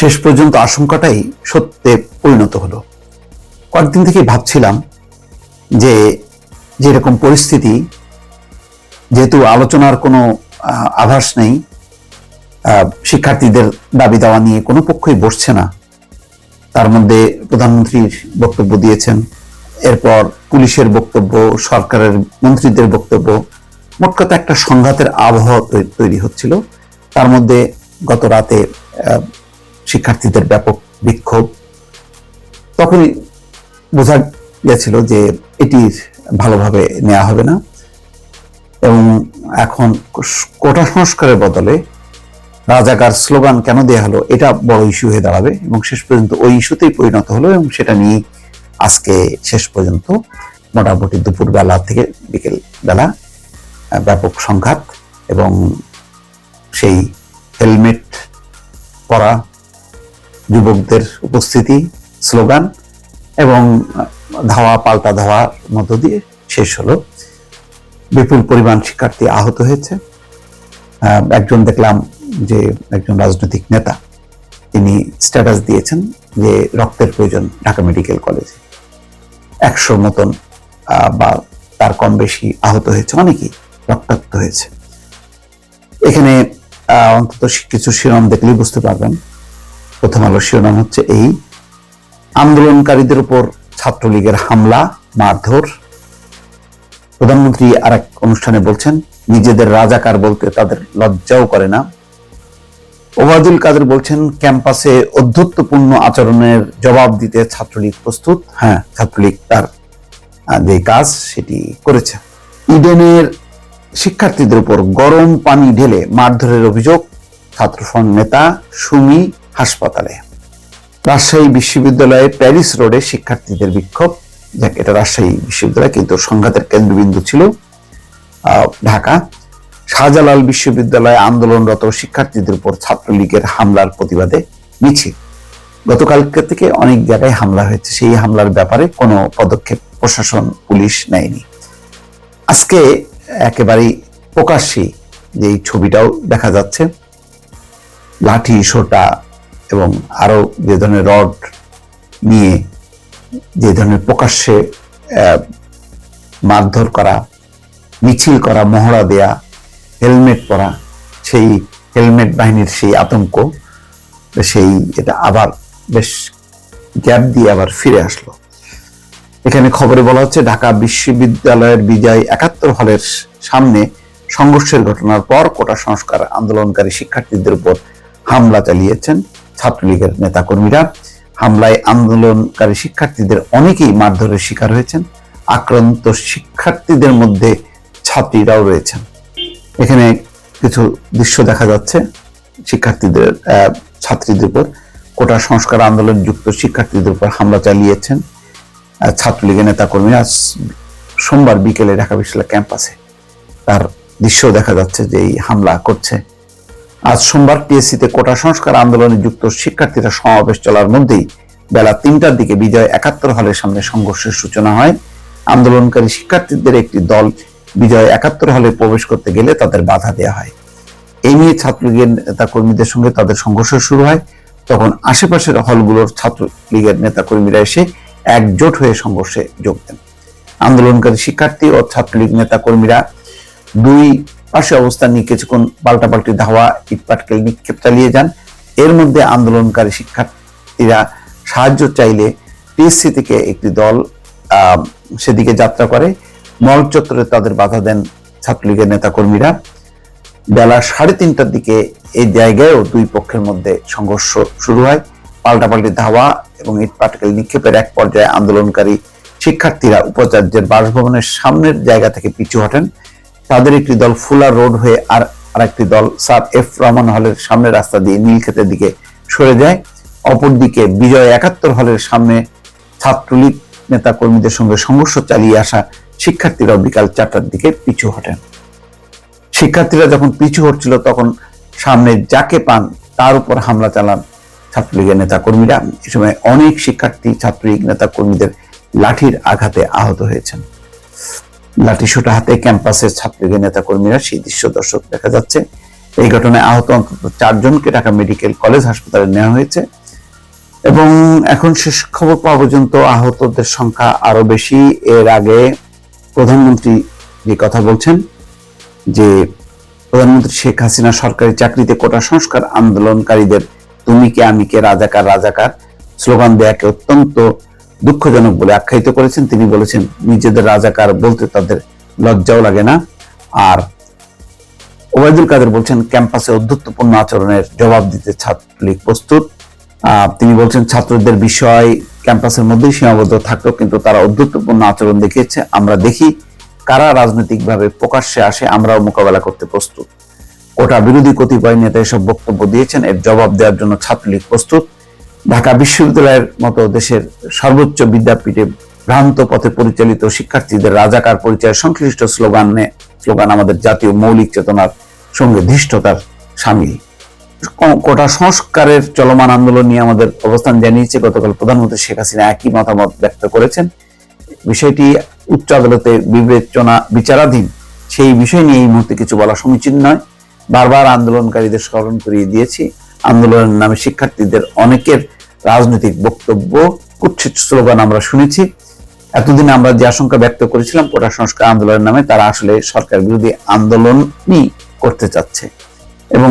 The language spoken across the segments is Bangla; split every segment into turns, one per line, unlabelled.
শেষ পর্যন্ত আশঙ্কাটাই সত্যে পরিণত হলো। কয়েকদিন থেকে ভাবছিলাম যে যেরকম পরিস্থিতি, যেহেতু আলোচনার কোনো আভাস নেই শিক্ষার্থীদের দাবি দেওয়া নিয়ে কোনো পক্ষই বসছে না। তার মধ্যে প্রধানমন্ত্রীর বক্তব্য দিয়েছেন, এরপর পুলিশের বক্তব্য, সরকারের মন্ত্রীদের বক্তব্য, মোট কথা একটা সংঘাতের আবহাওয়া তৈরি হচ্ছিল। তার মধ্যে গত রাতে শিক্ষার্থীদের ব্যাপক বিক্ষোভ। তখনই বোঝা গেছিল যে এটি ভালোভাবে নেওয়া হবে না। এবং এখন কোটা সংস্কারের বদলে রাজাকার স্লোগান কেন দেয়া হলো, এটা বড় ইস্যু হয়ে দাঁড়াবে। এবং শেষ পর্যন্ত ওই ইস্যুতেই পরিণত হলো এবং সেটা নিয়ে আজকে শেষ পর্যন্ত মোটামুটি দুপুর বেলা থেকে বিকেল বেলা ব্যাপক সংঘাত এবং সেই হেলমেট পরা যুবকদের উপস্থিতি, স্লোগান এবং ধাওয়া, পাল্টা ধাওয়ার মধ্য দিয়ে শেষ হলো। বিপুল পরিমাণ শিক্ষার্থী আহত হয়েছে। একজন দেখলাম যে একজন রাজনৈতিক নেতা, তিনি স্ট্যাটাস দিয়েছেন যে রক্তের প্রয়োজন ঢাকা মেডিকেল কলেজে। একশো মতন বা তার কম বেশি আহত হয়েছে, অনেকেই রক্তাক্ত হয়েছে। এখানে অন্তত কিছু শিরোনাম দেখলেই বুঝতে পারবেন। প্রথম আলো শিরোনাম হচ্ছে এই। আন্দোলনকারীদের উপর ছাত্রলীগের হামলা, মারধর। প্রধানমন্ত্রী আর এক অনুষ্ঠানে বলছেন, নিজেদের রাজাকার বলতে তাদের লজ্জাও করে না। ওবায়দুল কাদের বলছেন, ক্যাম্পাসে অধ্যত্বপূর্ণ আচরণের জবাব দিতে ছাত্রলীগ প্রস্তুত। হ্যাঁ ছাত্রলীগ তার যে কাজ সেটি করেছে। ইডেনের শিক্ষার্থীদের উপর গরম পানি ঢেলে মারধরের অভিযোগ, ছাত্রফ্রন্ট নেতা সুমি হাসপাতালে। রাজশাহী বিশ্ববিদ্যালয়ে প্যারিস রোডে শিক্ষার্থীদের বিক্ষোভ। যাক এটা রাজশাহী বিশ্ববিদ্যালয়, কিন্তু সংঘাতের কেন্দ্রবিন্দু ছিল ঢাকা। শাহজালাল বিশ্ববিদ্যালয়ে আন্দোলনরত শিক্ষার্থীদের উপর ছাত্রলীগের হামলার প্রতিবাদে মিছিল। গতকালকে থেকে অনেক জায়গায় হামলা হয়েছে। সেই হামলার ব্যাপারে কোনো পদক্ষেপ প্রশাসন, পুলিশ নেয়নি। আজকে একেবারেই প্রকাশ্যে যে এই ছবিটাও দেখা যাচ্ছে, লাঠি, সোটা এবং আরও যে ধরনের রড নিয়ে যে ধরনের প্রকাশ্যে মারধর করা, মিছিল করা, মহড়া দেয়া, হেলমেট পরা, সেই হেলমেট বাহিনীর সেই আতঙ্ক, সেই এটা আবার বেশ গ্যাপ দিয়ে আবার ফিরে আসলো। এখানে খবরে বলা হচ্ছে, ঢাকা বিশ্ববিদ্যালয়ের বিজয় একাত্তর হলের সামনে সংঘর্ষের ঘটনার পর কোটা সংস্কার আন্দোলনকারী শিক্ষার্থীদের উপর হামলা চালিয়েছেন। ছাত্রলীগের নেতাকর্মীরা হামলায় আন্দোলনকারী শিক্ষার্থীদের অনেকেই মারধরের শিকার হয়েছেন। আক্রান্ত শিক্ষার্থীদের মধ্যে ছাত্রীরাও রয়েছেন। এখানে কিছু দৃশ্য দেখা যাচ্ছে। শিক্ষার্থীদের ছাত্রীদের উপর কোটা সংস্কার আন্দোলন যুক্ত শিক্ষার্থীদের উপর হামলা চালিয়েছেন ছাত্রলীগের নেতাকর্মীরা। সোমবার বিকেলে ঢাকা বিশ্ববিদ্যালয় ক্যাম্পাসে তার দৃশ্য দেখা যাচ্ছে যে এই হামলা করছে। আজ সোমবার টিএসসিতে কোটা সংস্কার আন্দোলনে যুক্ত শিক্ষার্থীরা সমাবেশ চলার মধ্যেই বেলা তিনটার দিকে বিজয় একাত্তর হলের সামনে সংঘর্ষের সূচনা হয়। আন্দোলনকারী শিক্ষার্থীদের একটি দল বিজয় একাত্তর হলে প্রবেশ করতে গেলে তাদের বাধা দেওয়া হয়। এই নিয়ে ছাত্রলীগের নেতা কর্মীদের সঙ্গে তাদের সংঘর্ষ শুরু হয়। তখন আশেপাশের হলগুলোর ছাত্রলীগের নেতা কর্মীরা এসে একজোট হয়ে সংঘর্ষে যোগ দেন। আন্দোলনকারী শিক্ষার্থী ও ছাত্রলীগ নেতা কর্মীরা দুই পাশে অবস্থান নিয়ে কিছুক্ষণ পাল্টাপাল্টি ধাওয়া ইটপাটকেল নিক্ষেপ চালিয়ে যান। এর মধ্যে আন্দোলনকারী শিক্ষার্থীরা সাহায্য চাইলে টিএসসি থেকে একটি দল সেদিকে যাত্রা করে। মল চত্বরে তাদের বাধা দেন ছাত্রলীগের নেতাকর্মীরা। বেলা সাড়ে তিনটার দিকে এই জায়গায়ও দুই পক্ষের মধ্যে সংঘর্ষ শুরু হয়। পাল্টাপাল্টি ধাওয়া এবং ইট পাটকেল নিক্ষেপের এক পর্যায়ে আন্দোলনকারী শিক্ষার্থীরা উপাচার্যের বাসভবনের সামনের জায়গা থেকে পিছু হটেন। তাদের একটি দল ফুলা রোড হয়ে আর আরেকটি দল স্যার এফ রহমান হলের সামনের রাস্তা দিয়ে নীলক্ষেতের দিকে সরে যায়। অপরদিকে বিজয় একাত্তর হলের সামনে ছাত্রলীগ নেতা কর্মীদের সঙ্গে সংঘর্ষ চালিয়ে আসা শিক্ষার্থীরা বিকাল চারটার দিকে পিছু হটেন। শিক্ষার্থীরা যখন পিছু হচ্ছিল তখন সামনে যাকে পান তার উপর হামলা চালান ছাত্রলীগের নেতা কর্মীরা এ সময় অনেক শিক্ষার্থী, ছাত্রলীগ নেতা কর্মীদের লাঠির আঘাতে আহত হয়েছেন। লাঠি সোটা হাতে ক্যাম্পাসের ছাত্রলীগের নেতা কর্মীরা সেই দৃশ্য দর্শক দেখা যাচ্ছে। এই ঘটনায় আহত অন্তত চারজনকে ঢাকা মেডিকেল কলেজ হাসপাতালে নেওয়া হয়েছে। এবং এখন শেষ খবর পাওয়া পর্যন্ত আহতদের সংখ্যা আরও বেশি। এর আগে প্রধানমন্ত্রী যে কথা বলছেন, যে প্রধানমন্ত্রী শেখ হাসিনা সরকারি চাকরিতে কোটা সংস্কার আন্দোলনকারীদের তুমি কে, আমি কে, রাজাকার রাজাকার, স্লোগান দেয়াকে অত্যন্ত দুঃখজনক বলে আখ্যায়িত করেছেন। তিনি বলেছেন, নিজেদের রাজাকার বলতে তাদের লজ্জাও লাগে না। আর ওবায়দুল কাদের বলছেন, ক্যাম্পাসে অধ্যত্বপূর্ণ আচরণের জবাব দিতে ছাত্রলীগ প্রস্তুত। তিনি বলছেন, ছাত্রদের বিষয় ক্যাম্পাসের মধ্যেই সীমাবদ্ধ থাকলেও কিন্তু তারা অধ্যত্বপূর্ণ আচরণ দেখিয়েছে। আমরা দেখি কারা রাজনৈতিকভাবে প্রকাশ্যে আসে, আমরাও মোকাবেলা করতে প্রস্তুত। কোটা বিরোধী কতিপয় নেতা এসব বক্তব্য দিয়েছেন, এর জবাব দেওয়ার জন্য ছাত্রলীগ প্রস্তুত। ঢাকা বিশ্ববিদ্যালয়ের মতো দেশের সর্বোচ্চ বিদ্যাপীঠে ভ্রান্ত পথে পরিচালিত শিক্ষার্থীদের রাজাকার পরিচয় সংশ্লিষ্ট স্লোগানে, স্লোগান আমাদের জাতীয় মৌলিক চেতনার সঙ্গে ধৃষ্টতার সামিল। কোটা সংস্কারের চলমান আন্দোলন নিয়ে আমাদের অবস্থান জানিয়েছে গতকাল প্রধানমন্ত্রী শেখ হাসিনা। একই মতামত ব্যক্ত করেছেন। বিষয়টি উচ্চ আদালতে বিবেচনা বিচারাধীন। সেই বিষয় নিয়ে এই মুহূর্তে কিছু বলা সমীচীন নয়। বারবার আন্দোলনকারীদের স্মরণ করিয়ে দিয়েছি। আন্দোলনের নামে শিক্ষার্থীদের অনেকের রাজনৈতিক বক্তব্য, কুৎসিত স্লোগান আমরা শুনেছি। এতদিন আমরা যে আশঙ্কা ব্যক্ত করেছিলাম, কোটা সংস্কার আন্দোলনের নামে, তারা আসলে সরকার বিরোধী আন্দোলনই করতে চাচ্ছে। এবং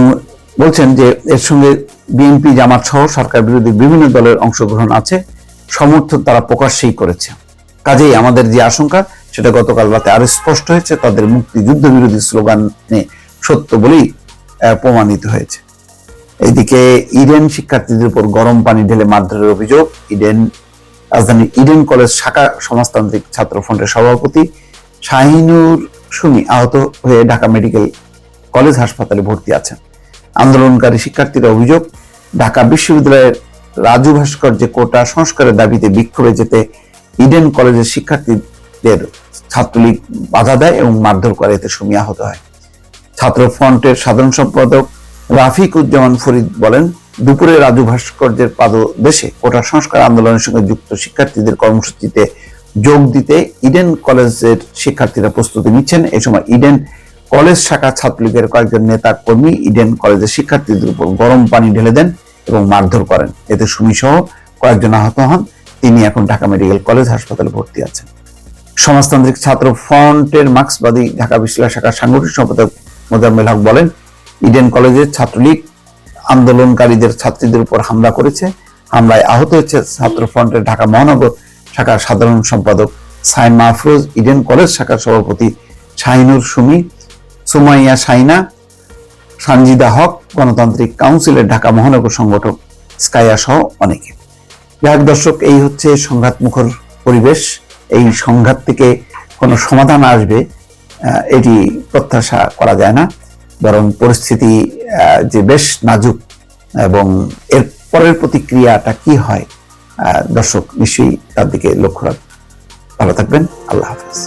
বলছেন যে, এর সঙ্গে বিএনপি, জামাত সহ সরকার বিরোধী বিভিন্ন দলের অংশগ্রহণ আছে। সমর্থন তারা প্রকাশ্যেই করেছে। কাজেই আমাদের যে আশঙ্কা, সেটা গতকাল রাতে আরও স্পষ্ট হয়েছে। তাদের মুক্তিযুদ্ধ বিরোধী স্লোগানে সত্য বলেই প্রমাণিত হয়েছে। এইদিকে ইডেন শিক্ষার্থীদের উপর গরম পানি ঢেলে মারধরের অভিযোগ। ইডেন রাজধানীর ইডেন কলেজ শাখা সমাজতান্ত্রিক ছাত্র ফ্রন্টের সভাপতি শাহিনুর সুমি আহত হয়ে ঢাকা মেডিকেল কলেজ হাসপাতালে ভর্তি আছেন। আন্দোলনকারী শিক্ষার্থীরা অভিযোগ, ঢাকা বিশ্ববিদ্যালয়ের রাজু ভাস্কর্যে কোটা সংস্কারের দাবিতে বিক্ষোভে যেতে ইডেন কলেজের শিক্ষার্থীদের ছাত্রলীগ বাধা দেয় এবং মারধর করে এতে সুমি আহত হয়। ছাত্র ফ্রন্টের সাধারণ সম্পাদক রাফিক উজ্জামান ফরিদ বলেন, দুপুরে রাজু ভাস্কর্যের পাদদেশে কোটা সংস্কার আন্দোলনের সঙ্গে যুক্ত শিক্ষার্থীদের কর্মসূচিতে যোগ দিতে ইডেন কলেজের শিক্ষার্থীরা প্রস্তুতি নিচ্ছেন। এই সময় ইডেন কলেজ শাখা ছাত্রলীগের কয়েকজন নেতা কর্মী ইডেন কলেজের শিক্ষার্থীদের উপর গরম পানি ঢেলে দেন এবং মারধর করেন। এতে সুমি সহ কয়েকজন আহত হন। তিনি এখন ঢাকা মেডিকেল কলেজ হাসপাতালে ভর্তি আছেন। সমাজতান্ত্রিক ছাত্র ফ্রন্টের মার্ক্সবাদী ঢাকা বিশ্ববিদ্যালয় শাখার সাংগঠনিক সম্পাদক মোজাম্মেল হক বলেন ইডেন কলেজের ছাত্রলীগ আন্দোলনকারীদের ছাত্রীদের উপর হামলা করেছে। হামলায় আহত হয়েছে ছাত্র ফ্রন্টের ঢাকা মহানগর শাখার সাধারণ সম্পাদক সাইন মাহফুজ, ইডেন কলেজ শাখার সভাপতি শাহিনুর সুমি, সুমাইয়া সাইনা সানজিদা হক, গণতান্ত্রিক কাউন্সিলের ঢাকা মহানগর সংগঠক স্কাইয়া সহ অনেকে। যাক দর্শক, এই হচ্ছে সংঘাত মুখর পরিবেশ। এই সংঘাত থেকে কোনো সমাধান আসবে এটি প্রত্যাশা করা যায় না। বরং পরিস্থিতি যে বেশ নাজুক এবং এর পরের প্রতিক্রিয়াটা কি হয় দর্শক নিশ্চয়ই তার দিকে লক্ষ্য রাখবেন। ভালো থাকবেন। আল্লাহ হাফেজ।